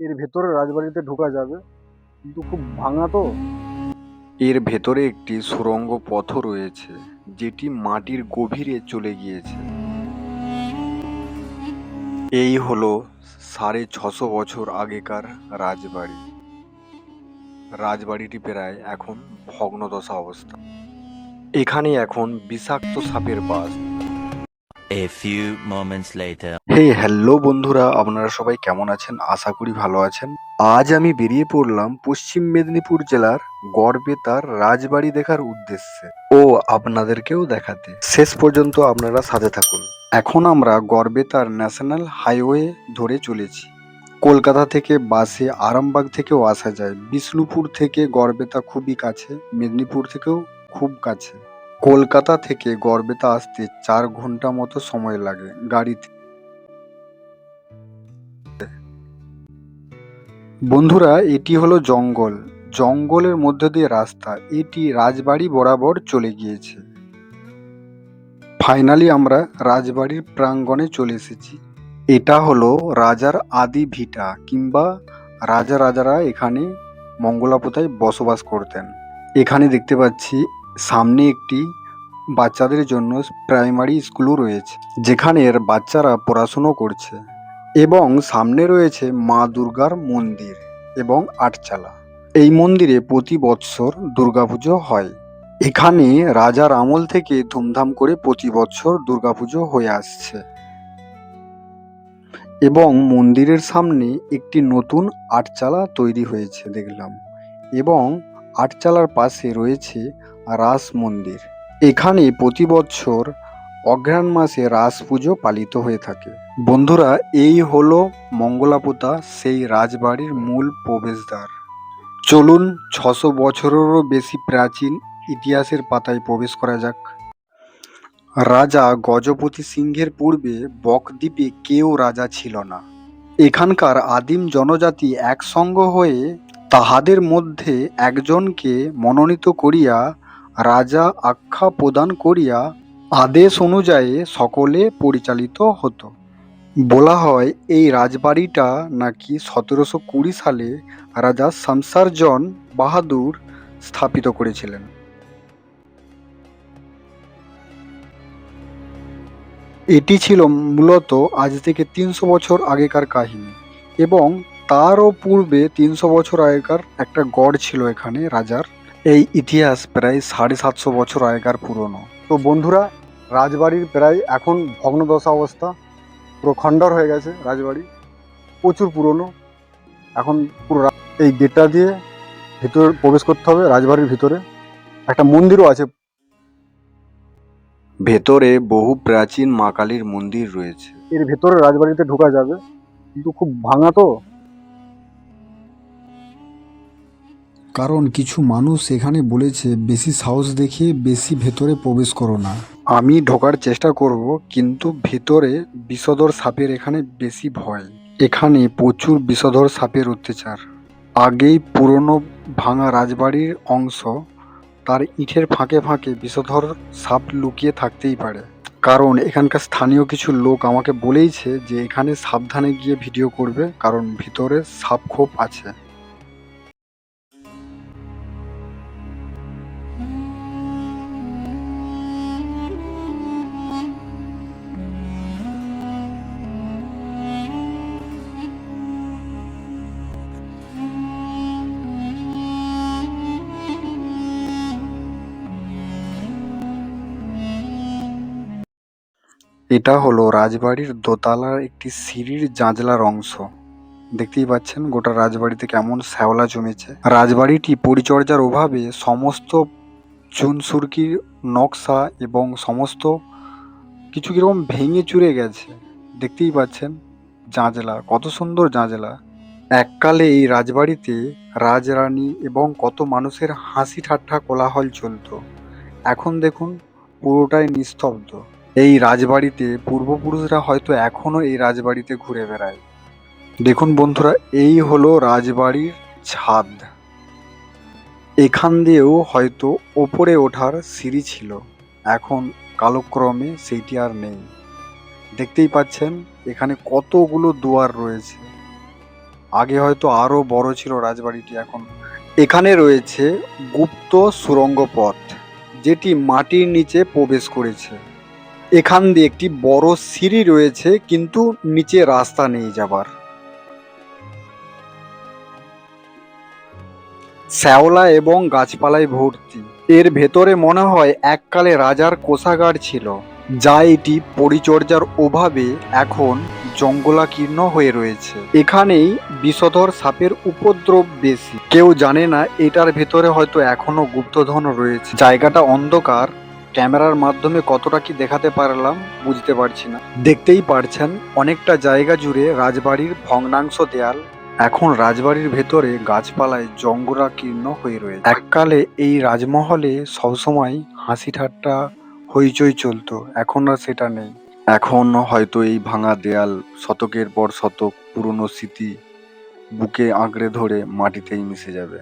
এর ভেতরে রাজবাড়িতে ঢোকা যাবে। কিন্তু খুব ভাঙা তো। এর ভেতরে একটি সুড়ঙ্গ পথ রয়েছে, যেটি মাটির গভীরে চলে গিয়েছে। এই হলো সাড়ে ছশো বছর আগেকার রাজবাড়ি। রাজবাড়িটি প্রায় এখন ভগ্নদশা অবস্থা। এখানে এখন বিষাক্ত সাপের বাস A few moments later. Hey hello বন্ধুরা, আপনারা সবাই কেমন আছেন? আশা করি ভালো আছেন। আজ আমি বেরিয়ে পড়লাম পশ্চিম মেদিনীপুর জেলার গড়বেতার রাজবাড়ি দেখার উদ্দেশ্যে। ও আপনাদেরকেও দেখাতে। শেষ পর্যন্ত আপনারা সাথে থাকুন। এখন আমরা গড়বেতার ন্যাশনাল হাইওয়ে ধরে চলেছি। কলকাতা থেকে বাসে আরামবাগ থেকেও আসা যায়। বিষ্ণুপুর থেকে গড়বেতা খুবই কাছে। মেদিনীপুর থেকেও খুব কাছে। কলকাতা থেকে গড়বেতা আসতে চার ঘণ্টা মতো সময় লাগে গাড়িতে। বন্ধুরা, এটি হলো জঙ্গল। জঙ্গলের মধ্য দিয়ে রাস্তা। এটি রাজবাড়ি বরাবর চলে গিয়েছে। ফাইনালি আমরা রাজবাড়ির প্রাঙ্গণে চলে এসেছি। এটা হলো রাজার আদি ভিটা কিংবা রাজা রাজারা এখানে মঙ্গলাপোতায় বসবাস করতেন। এখানে দেখতে পাচ্ছি সামনে একটি বাচ্চাদের জন্য প্রাইমারি স্কুলও রয়েছে, যেখানে এর বাচ্চারা পড়াশুনো করছে এবং সামনে রয়েছে মা দুর্গার মন্দির এবং আটচালা। এই মন্দিরে প্রতি বৎসর দুর্গাপুজো হয়। এখানে রাজার আমল থেকে ধুমধাম করে প্রতি বছর দুর্গাপুজো হয়ে আসছে। এবং মন্দিরের সামনে একটি নতুন আটচালা তৈরি হয়েছে দেখলাম এবং আটচালার পাশে রয়েছে রাস মন্দির। এখানে প্রতি বছর অঘ্রাণ মাসে রাস পুজো পালিত হয়ে থাকে। বন্ধুরা, এই হলো মঙ্গলাপোতা, সেই রাজবাড়ির মূল প্রবেশদ্বার। চলুন ছশো বছরেরও বেশি প্রাচীন ইতিহাসের পাতায় প্রবেশ করা যাক। রাজা গজপতি সিংহের পূর্বে বকদ্বীপে কেউ রাজা ছিল না। এখানকার আদিম জনজাতি একসঙ্গ হয়ে তাহাদের মধ্যে একজনকে মনোনীত করিয়া রাজা আখ্যা প্রদান করিয়া আদেশ অনুযায়ী সকলে পরিচালিত হতো। বলা হয়, এই রাজবাড়িটা নাকি সতেরোশো কুড়ি সালে রাজা শামসারজন বাহাদুর স্থাপিত করেছিলেন। এটি ছিল মূলত আজ থেকে তিনশো বছর আগেকার কাহিনী এবং তারও পূর্বে তিনশো বছর আগেকার একটা গড় ছিল এখানে রাজার। এই ইতিহাস প্রায় সাড়ে সাতশো বছর আগেকার পুরনো। তো বন্ধুরা রাজবাড়ির প্রায় এখন ভগ্নদশা অবস্থা পুরো খণ্ডর হয়ে গেছে রাজবাড়ি প্রচুর পুরনো। এখন পুরো এই গেটটা দিয়ে ভিতরে প্রবেশ করতে হবে রাজবাড়ির ভিতরে। একটা মন্দিরও আছে। ভেতরে বহু প্রাচীন মা কালীর মন্দির রয়েছে। এর ভেতরে রাজবাড়িতে ঢোকা যাবে। কিন্তু খুব ভাঙা তো। কারণ কিছু মানুষ এখানে বলেছে, বেশি সাহস দেখিয়ে বেশি ভেতরে প্রবেশ করো না। আমি ঢোকার চেষ্টা করব, কিন্তু ভেতরে বিষধর সাপের এখানে বেশি ভয়। এখানে প্রচুর বিষধর সাপের অত্যাচার। আগেই পুরনো ভাঙা রাজবাড়ির অংশ তার ইটের ফাঁকে ফাঁকে বিষধর সাপ লুকিয়ে থাকতেই পারে। কারণ এখানকার স্থানীয় কিছু লোক আমাকে বলেইছে যে, এখানে সাবধানে গিয়ে ভিডিও করবে, কারণ ভিতরে সাপ খোপ আছে। এটা হলো রাজবাড়ির দোতলার একটি সিঁড়ির জাঁজলার অংশ। দেখতেই পাচ্ছেন গোটা রাজবাড়িতে কেমন শ্যাওলা জমেছে। রাজবাড়িটি পরিচর্যার অভাবে সমস্ত চুনসুরকির নকশা এবং সমস্ত কিছু কীরকম ভেঙে চুরে গেছে। দেখতেই পাচ্ছেন জাঁজলা কত সুন্দর জাঁজলা এককালে এই রাজবাড়িতে রাজরানী এবং কত মানুষের হাসি ঠাট্টা কোলাহল চলতো। এখন দেখুন পুরোটাই নিস্তব্ধ। এই রাজবাড়িতে পূর্বপুরুষরা হয়তো এখনও এই রাজবাড়িতে ঘুরে বেড়ায়। দেখুন বন্ধুরা, এই হলো রাজবাড়ির ছাদ। এখান দিয়েও হয়তো ওপরে ওঠার সিঁড়ি ছিল। এখন কালক্রমে সেইটি আর নেই। দেখতেই পাচ্ছেন, এখানে কতগুলো দুয়ার রয়েছে। আগে হয়তো আরও বড় ছিল রাজবাড়িটি, এখন এখানে রয়েছে গুপ্ত সুরঙ্গ পথ যেটি মাটির নিচে প্রবেশ করেছে। এখান দিয়ে একটি বড় সিঁড়ি রয়েছে, কিন্তু নিচে রাস্তা নেই যাবার। শ্যাওলা এবং গাছপালায় ভর্তি। এর ভেতরে মনে হয় এককালে রাজার কোষাগার ছিল, যা এটি পরিচর্যার অভাবে এখন জঙ্গলাকীর্ণ হয়ে রয়েছে। এখানেই বিষধর সাপের উপদ্রব বেশি। কেউ জানে না এটার ভেতরে হয়তো এখনও গুপ্তধন রয়েছে। জায়গাটা অন্ধকার ক্যামেরার মাধ্যমে কতটা কি দেখাতে পারলাম বুঝতে পারছি না। দেখতেই পারছেন, অনেকটা জায়গা জুড়ে রাজবাড়ির ভগ্নাংশ দেয়াল। এখন রাজবাড়ির ভেতরে গাছপালায় জঙ্গলাকীর্ণ হয়ে রয়েছে। এককালে এই রাজমহলে সবসময় হাসি ঠাট্টা হইচই চলতো, এখন আর সেটা নেই। এখন হয়তো এই ভাঙা দেয়াল শতকের পর শতক পুরনো স্মৃতি বুকে আঁকড়ে ধরে মাটিতেই মিশে যাবে।